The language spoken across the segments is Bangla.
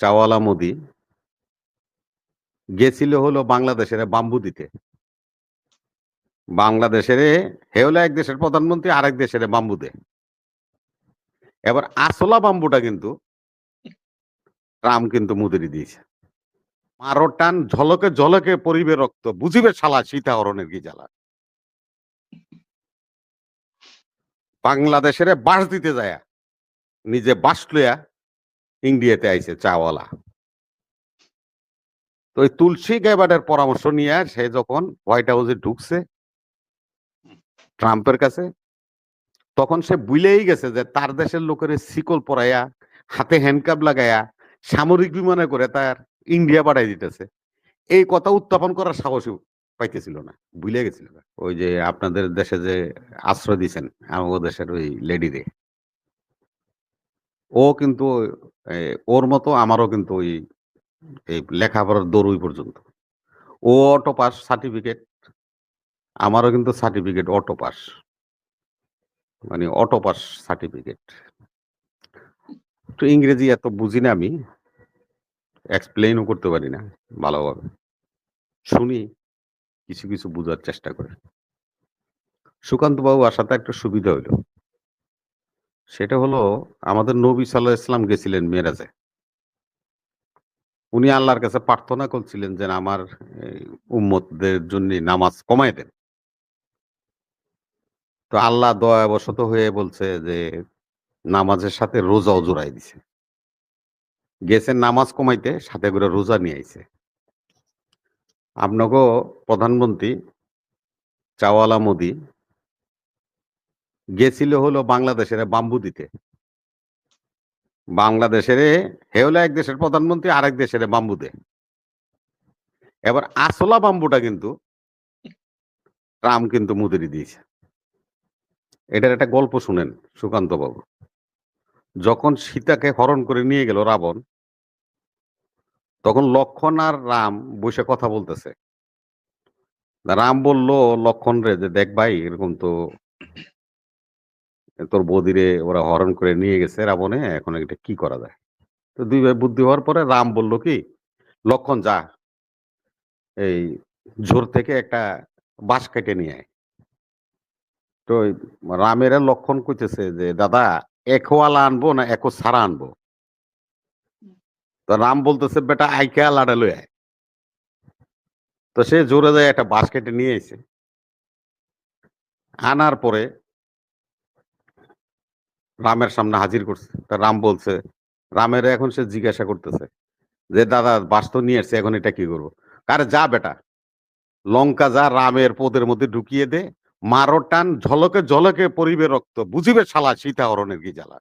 চাওয়ালা মোদি গেছিল হলো বাংলাদেশের বাম্বু দিতে। বাংলাদেশের হে হলো এক দেশের প্রধানমন্ত্রী, আরেক দেশের বাম্বু দে। এবার আসলা বাম্বুটা কিন্তু ট্রাম্প কিন্তু মুদেরি দিয়েছে। মারো টান ঝলকে ঝলকে পরিবে রক্ত, বুঝিবে শালা সীতাহরণের কি জ্বালা। বাংলাদেশের বাস দিতে যায়, নিজে বাস লইয়া ইন্ডিয়াতে আইছে চাওয়ালা। তো ওই তুলসী গ্যাবার্ডের পরামর্শ নিয়ে সে যখন হোয়াইট হাউসে ঢুকছে ট্রাম্পের কাছে, তখন সে বুঝলেই গেছে যে তার দেশের লোকের শিকল পরাইয়া, হাতে হ্যান্ডকাপ লাগাইয়া, সামরিক বিমানে করে তার ইন্ডিয়া পাঠাই দিতেছে। এই কথা উত্থাপন করার সাহসী পাইতেছিল না ভুলে গেছিল ওই যে আপনাদের দেশে যে আশ্রয় দিছেন, আমাদের দেশের ওই লেডিরে ও কিন্তু ওর মতো আমারও কিন্তু ওই, এই লেখাপড়ার দৌড় ওই পর্যন্ত। ও অটো পাস সার্টিফিকেট আমারও কিন্তু সার্টিফিকেট অটো পাস। মানে অটো পাস সার্টিফিকেট তো ইংরেজি এত বুঝি না আমি এক্সপ্লেইনও করতে পারি না ভালোভাবে। শুনি, কিছু কিছু বোঝার চেষ্টা করে। সুকান্ত বাবু আসাতে একটা সুবিধা হইল। সেটা হলো আমাদের নবী সাল্লাহ ইসলাম গেছিলেন মেরাজে উনি আল্লাহর কাছে প্রার্থনা করছিলেন যে আমার উম্মতদের জন্য নামাজ কমায় দেন। তো আল্লাহ দয়াবশত হয়ে বলছে যে নামাজের সাথে রোজাও জোড়াই দিছে। গেছেন নামাজ কমাইতে, সাথে করে রোজা নিয়ে আইছে। আপনাকে প্রধানমন্ত্রী চাওয়ালা মোদি গেছিল হলো বাংলাদেশের বাম্বু দিতে বাংলাদেশের হে হলো এক দেশের প্রধানমন্ত্রী, আরেক দেশের বাম্বু দে এবার আসলা বাম্বুটা কিন্তু ট্রাম্প কিন্তু মুদেরি দিয়েছে। এটার একটা গল্প শুনেন সুকান্ত বাবু। যখন সীতাকে হরণ করে নিয়ে গেল রাবণ, তখন লক্ষণ আর রাম বসে কথা বলতেছে। রাম বলল, লক্ষণ রে, যে দেখ ভাই, এরকম তো তোর বদিরে ওরা হরণ করে নিয়ে গেছে রাবণে, এখন এটা কি করা যায়? তো দুই ভাই বুদ্ধি হওয়ার পরে রাম বলল কি, লক্ষণ যা, এই ঝোর থেকে একটা বাঁশ কেটে নিয়ে আয়। তো রামের লক্ষণ কইতেছে যে, দাদা একোয়ালা আনব না একো সারা আনব? তো রাম বলতেছে, বেটা, আইকে আলাডা লই আয়। তো সে জোরে যায় একটা বাঁশ কেটে নিয়ে এসে আনার পরে রামের সামনে হাজির করছে। তা রাম বলছে, রামের এখন সে জিজ্ঞাসা করতেছে যে, দাদা, বাস তো নিয়ে এসছে এখন এটা কি করব? আরে যা বেটা, লঙ্কা যা রামের পদের মধ্যে ঢুকিয়ে দে, মারো টান, ঝলকে ঝলকে পরিবে রক্ত, বুঝিবে শালা সীতা সীতাহরণের কি জ্বালা?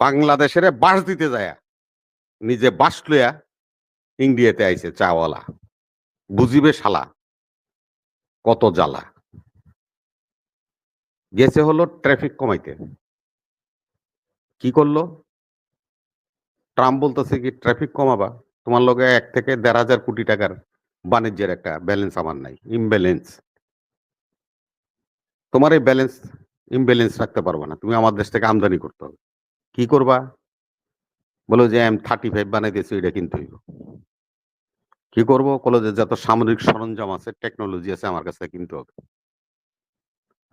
বাংলাদেশের বাস দিতে যায়, নিজে বাস লইয়া ইন্ডিয়াতে আইছে চাওয়ালা, বুঝিবে শালা কত জ্বালা। গেছে হলো ট্রাফিক কমাইতে। কি করল? ট্রাম্প বলতেছে কি ট্রাফিক কমাবা। তোমার লগে এক থেকে দেড় হাজার কোটি টাকার বাণিজ্যের একটা ব্যালেন্স আমার নাই ইমব্যালেন্স তোমার এই ব্যালেন্স ইমব্যালেন্স রাখতে পারবে না। তুমি আমার দেশ থেকে আমদানি করতে হবে। কি করবা? বলো যে এম থার্টি ফাইভ বানাই দিয়েছি এটা কিনতে হইব। কি করব? কলেজের যত সামরিক সরঞ্জাম আছে টেকনোলজি আছে আমার কাছে কিনতে হবে।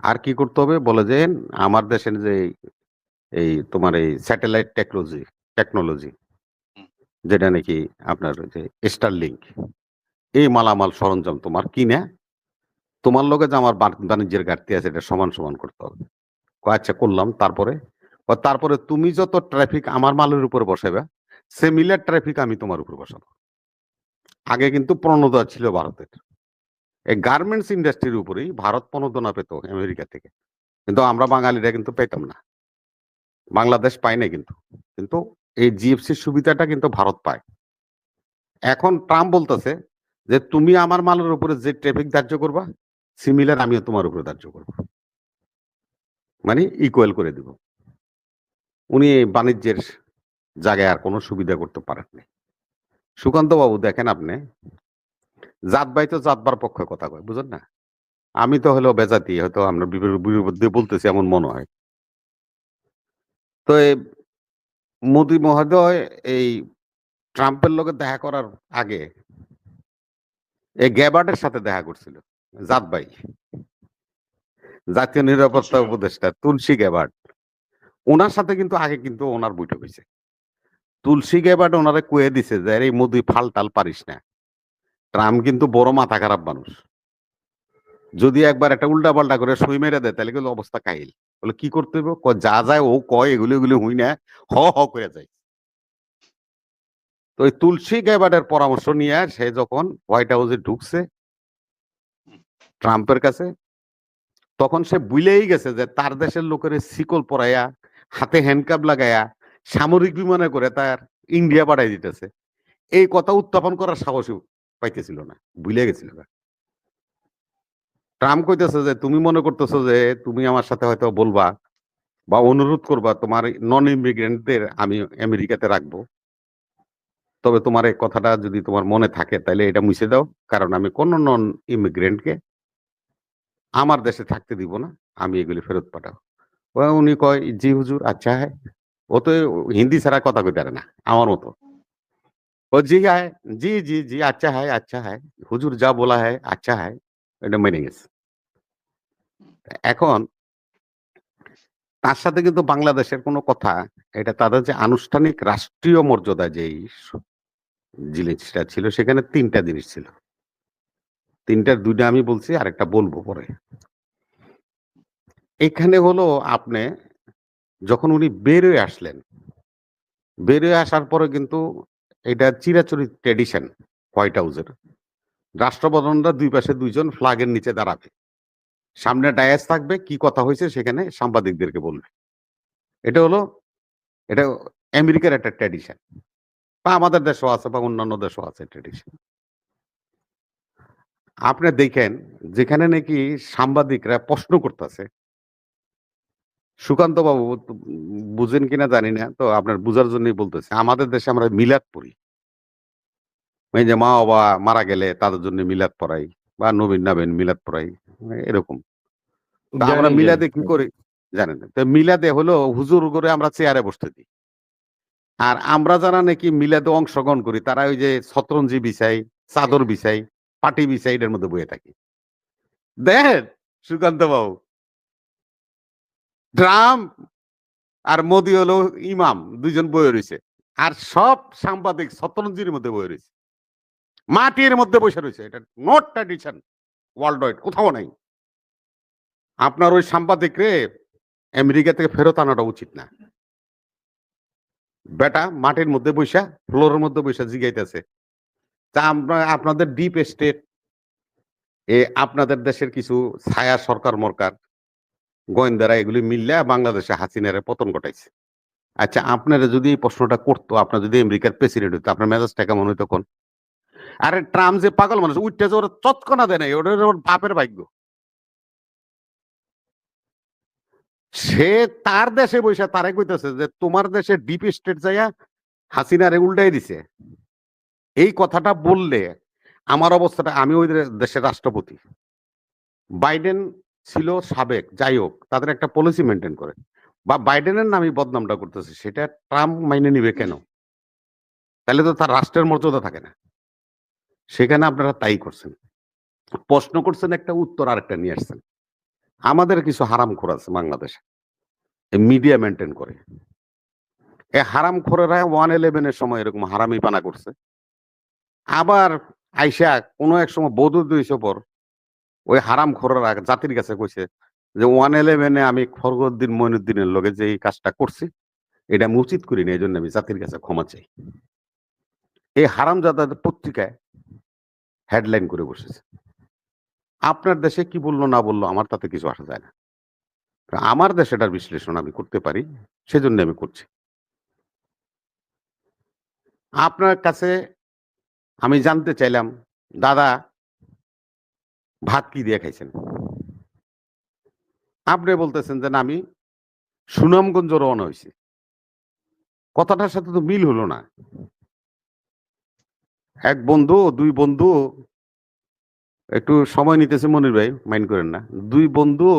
আর কি করতে হবে? বলে যে আমার দেশের যে এই- তোমার এই স্যাটেলাইট টেকনোলজি টেকনোলজি যেটা নাকি আপনার যে স্টারলিংক এই মালামাল সরঞ্জাম তোমার কিনে তোমার লগে যে আমার বাণ- বাণিজ্যের ঘাটতি আছে এটা সমান সমান করতে হবে। আচ্ছা করলাম। তারপরে? তারপরে তুমি যত ট্রাফিক আমার মালের উপর বসাবে সিমিলার ট্রাফিক আমি তোমার উপর বসাবো। আগে কিন্তু প্রণোদনা ছিল ভারতের। এই গার্মেন্টস ইন্ডাস্ট্রির উপরেই ভারত প্রণোদনা পেত আমেরিকা থেকে। কিন্তু আমরা বাঙালিরা কিন্তু পেতাম না। বাংলাদেশ পায় না কিন্তু। কিন্তু এই জিএফসির সুবিধাটা কিন্তু ভারত পায়। এখন ট্রাম্প বলতেছে যে, তুমি আমার মালের উপরে যে ট্রাফিক ধার্য করবা সিমিলার আমিও তোমার উপরে ধার্য করব। মানে ইকুয়াল করে দিব। উনি বাণিজ্যের জায়গায় আর কোনো সুবিধা করতে পারেন সুকান্ত বাবু দেখেন আপনি জাত ভাই তো জাতবার পক্ষে কথা কয় বুঝেন না? আমি তো হলেও বেজাতি হয়তো আমরা বিরুদ্ধে বলতেছি এমন মনে হয়। তো এই মোদি মহোদয় এই ট্রাম্পের লগে দেখা করার আগে এই গ্যাবার্ডের সাথে দেখা করছিল জাত ভাই জাতীয় নিরাপত্তা। উপদেষ্টা তুলসী গ্যাবার্ড। ওনার সাথে কিন্তু আগে কিন্তু ওনার বৈঠক হয়েছে। তুলসী গ্যাবার্ড ওনারে কুয়ে দিছে যে এই মোদি ফাল টাল পারিস না। ট্রাম্প কিন্তু বড় মাথা খারাপ মানুষ। যদি একবার একটা উল্টা পাল্টা করে সই মেরে দেয়, তাহলে কিন্তু অবস্থা কাহিল। বলে, কি করতে হবে? যা যায় ও কয়, এগুলো এগুলো হুই না, হ হ, করে যায়। তো ওই তুলসী গ্যাবার্ডের পরামর্শ নিয়ে সে যখন হোয়াইট হাউসে ঢুকছে, ট্রাম্পের কাছে, তখন সে বুঝলেই গেছে যে তার দেশের লোকের শিকল পরাইয়া, হাতে হ্যান্ডকাপ লাগাইয়া, সামরিক বিমানে করে তার ইন্ডিয়া পাঠাই দিতেছে। এই কথা উত্থাপন করার সাহসই পাইতেছিল না, ভুলে গেছিল। ট্রাম্প কইতেছে যে, তুমি মনে করতেছো যে, তুমি আমার সাথে হয়তো বলবা বা অনুরোধ করবা, তোমার নন ইমিগ্রেন্টদের আমি আমেরিকাতে রাখব। তবে তোমার এই কথাটা যদি তোমার মনে থাকে তাহলে এটা মুছে দাও, কারণ আমি কোন নন ইমিগ্রেন্টকে আমার দেশে থাকতে দিব না, আমি এগুলি ফেরত পাঠাবো। উনি কয়, জি হুজুর আচ্ছা হ্যাঁ ও তো হিন্দি ছাড়া কথা কইতে পারে না, আমার মতো। ও জি হ্যাঁ জি জি জি আচ্ছা হ্যাঁ আচ্ছা হ্যাঁ হুজুর যা বলা হয় আচ্ছা হ্যাঁ এটা মেনে গেছে এখন তার সাথে কিন্তু বাংলাদেশের কোনো কথা, এটা তাদের যে আনুষ্ঠানিক রাষ্ট্রীয় মর্যাদা যেই জিনিসটা ছিল, সেখানে তিনটা জিনিস ছিল। তিনটার দুইটা আমি বলছি আর একটা বলব পরে। এখানে হলো আপনি যখন উনি বেরোয় আসলেন বেরোয় আসার পরে কিন্তু এটা চিরাচরিত ট্রেডিশন হোয়াইট হাউসের রাষ্ট্রপ্রধানরা দুই পাশে দুইজন ফ্ল্যাগের নিচে দাঁড়াবে। সামনে ডায়াস থাকবে, কি কথা হয়েছে সেখানে সাংবাদিকদেরকে বলবে। এটা হলো, এটা আমেরিকার একটা ট্র্যাডিশন বা আমাদের দেশও আছে, বা অন্যান্য দেশও আছে ট্র্যাডিশন আপনি দেখেন, যেখানে নাকি সাংবাদিকরা প্রশ্ন করতেছে সুকান্ত বাবু বুঝেন কিনা জানি না তো আপনার বুঝার জন্যই বলতেছে। আমাদের দেশে আমরা মিলাদ পড়ি। এই যে মা বাবা মারা গেলে তাদের জন্য মিলাদ পড়াই বা নবীন নাবেন মিলাদ পড়াই এরকম। আমরা মিলাদে কি করি? জানেন তো মিলাদে হলো হুজুর করে আমরা চেয়ারে বসতে দিই। আর আমরা যারা নাকি মিলাদে অংশগ্রহণ করি তারা ওই যে শতরঞ্জি বিছাই চাদর বিছাই পাটি বিছাই এটার মধ্যে বয়ে থাকি। দেখেন সুকান্ত বাবু ট্রাম্প আর মোদি হলো ইমাম, দুইজন বয়ে রয়েছে। আর সব সাংবাদিক শতরঞ্জির মধ্যে বয়ে রয়েছে। মাটির মধ্যে বসে রয়েছে। এটা নট ট্র্যাডিশন ওয়ার্ল্ড ওয়াইড কোথাও নাই। আপনার ওই সাংবাদিকরে আমেরিকা থেকে ফেরত আনাটা উচিত না। বেটা, মাটির মধ্যে বৈশা ফ্লোরের মধ্যে বৈশা জিগাইতেছে। তা আমরা, আপনাদের ডিপ স্টেট এ আপনাদের দেশের কিছু ছায়া সরকার মরকার গোয়েন্দারা এগুলি মিললে বাংলাদেশে হাসিনারে পতন ঘটাইছে। আচ্ছা আপনারা যদি এই প্রশ্নটা করতো, আপনার যদি আমেরিকার প্রেসিডেন্ট হইতো, আপনার মেজাজটা কেমন হইতো কোন আরে, ট্রাম্প যে পাগল মানুষ উঠতে যে ওরা চৎকনা দেয় নাই ওটা ওর বাপের ভাগ্য। সে তার দেশে বসে তারে কইতেছে যে, তোমার দেশে ডিপ স্টেট যাইয়া হাসিনারে উল্টাই দিছে। এই কথাটা বললে আমার অবস্থাটা, আমি ওই দেশের রাষ্ট্রপতি। বাইডেন ছিল সাবেক, যাই হোক, তাদের একটা পলিসি মেনটেন করে। বা বাইডেনের নামই বদনামটা করতেছে, সেটা ট্রাম্প মাইনে নিবে কেন? তাহলে তো তার রাষ্ট্রের মর্যাদা থাকে না। সেখানে আপনারা তাই করছেন। প্রশ্ন করছেন, একটা উত্তর আরেকটা নিয়ে আসছেন। আমাদের কিছু হারাম খোর আছে বাংলাদেশে মিডিয়া মেনটেন করে। এ হারাম খোরেরা ওয়ান ইলেভেনের সময় এরকম হারামি পানা করছে। আবার আইসা কোনো এক সময় বৌদ্ধ দুইশো পর ওই হারাম খোরেরা জাতির কাছে কইছে যে, ওয়ান ইলেভেনে আমি ফরগদ্দিন মইনুদ্দিনের লগে যে এই কাজটা করছি, এটা আমি উচিত করিনি এই জন্য আমি জাতির কাছে ক্ষমা চাই। এই হারাম জাদাদের পত্রিকায় হেডলাইন করে বসেছে। আপনার দেশে কি বলল, না বলল, আমার তাতে কিছু আসা যায় না। আমার দেশে এটার বিশ্লেষণ আমি করতে পারি, সেজন্য আমি করছি। আপনার কাছে আমি জানতে চাইলাম, দাদা ভাত কি দিয়ে খাইছেন? আপনি বলতেছেন যে না, আমি সুনামগঞ্জ রওনা হয়েছি। কথাটার সাথে তো মিল হলো না। এক বন্ধু দুই বন্ধু একটু সময় নিতেছে মনির ভাই মাইন্ড করেন না। দুই বন্ধু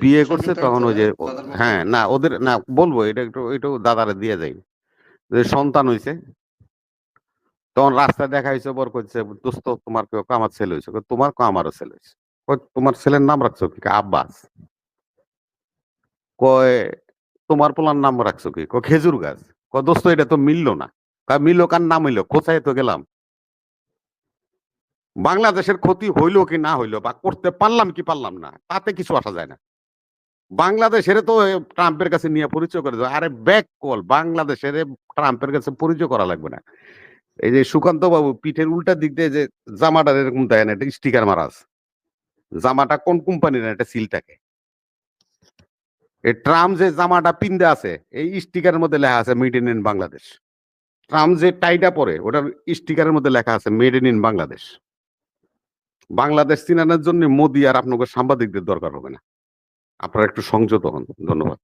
বিয়ে করছে তখন ওই যে হ্যাঁ না ওদের না বলব এটা একটু একটু দাদারে দিয়ে যাই যে সন্তান হইছে তখন রাস্তায় দেখা হয়েছে বর করছে দোস্ত তোমার কেউ আমার ছেলে হয়েছে তোমার কেউ আমারও ছেলে হয়েছে তোমার ছেলের নাম রাখছো কি? আব্বাস। কয় তোমার পোলার নাম রাখছো কি? কয়, খেজুর গাছ। কয় দোস্ত এটা তো মিললো না। মিললো কার নাম হইল? কোথায় তো গেলাম। বাংলাদেশের ক্ষতি হইল কি না হইল বা করতে পারলাম কি পারলাম না তাতে কিছু আসা যায় না। বাংলাদেশের তো ট্রাম্পের কাছে নিয়ে পরিচয় করে আরে ব্যাক কল বাংলাদেশের ট্রাম্পের কাছে পরিচয় করা লাগবে না। এই যে সুকান্ত বাবু পিঠের উল্টা দিক দিয়ে যে জামাটা এরকম দেয় না, এটা স্টিকার মারা আছে। জামাটা কোন কোম্পানির এটা সিলটাকে। এই ট্রাম যে জামাটা পিন্দে আছে, এই স্টিকারের মধ্যে লেখা আছে মেড ইন বাংলাদেশ ট্রাম যে টাইটা পরে, ওটার স্টিকারের মধ্যে লেখা আছে মেড ইন বাংলাদেশ বাংলাদেশ চিনানোর জন্য মোদি আর আপনাকে সাংবাদিকদের দরকার হবে না। আপনারা একটু সংযত হন। ধন্যবাদ।